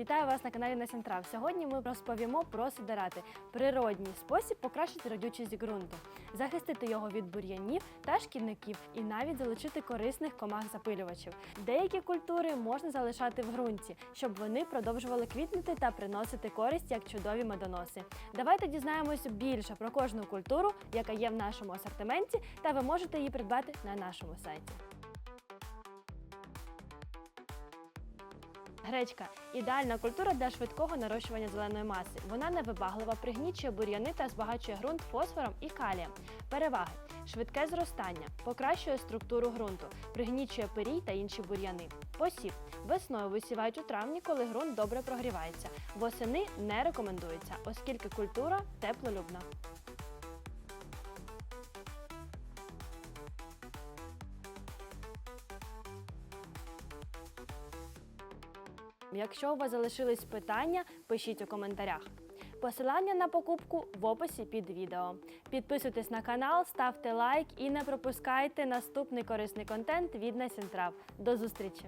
Вітаю вас на каналі Насінтрав. Сьогодні ми розповімо про сидерати – природній спосіб покращити родючість ґрунту, захистити його від бур'янів та шкідників і навіть залучити корисних комах-запилювачів. Деякі культури можна залишати в ґрунті, щоб вони продовжували квітнути та приносити користь як чудові медоноси. Давайте дізнаємось більше про кожну культуру, яка є в нашому асортименті, та ви можете її придбати на нашому сайті. Гречка ідеальна культура для швидкого нарощування зеленої маси. Вона невибаглива, пригнічує бур'яни та збагачує ґрунт фосфором і калієм. Переваги: швидке зростання, покращує структуру ґрунту, пригнічує пирій та інші бур'яни. Посів весною висівають у травні, коли ґрунт добре прогрівається. Восени не рекомендується, оскільки культура теплолюбна. Якщо у вас залишились питання, пишіть у коментарях. Посилання на покупку в описі під відео. Підписуйтесь на канал, ставте лайк і не пропускайте наступний корисний контент від Насінтрав. До зустрічі!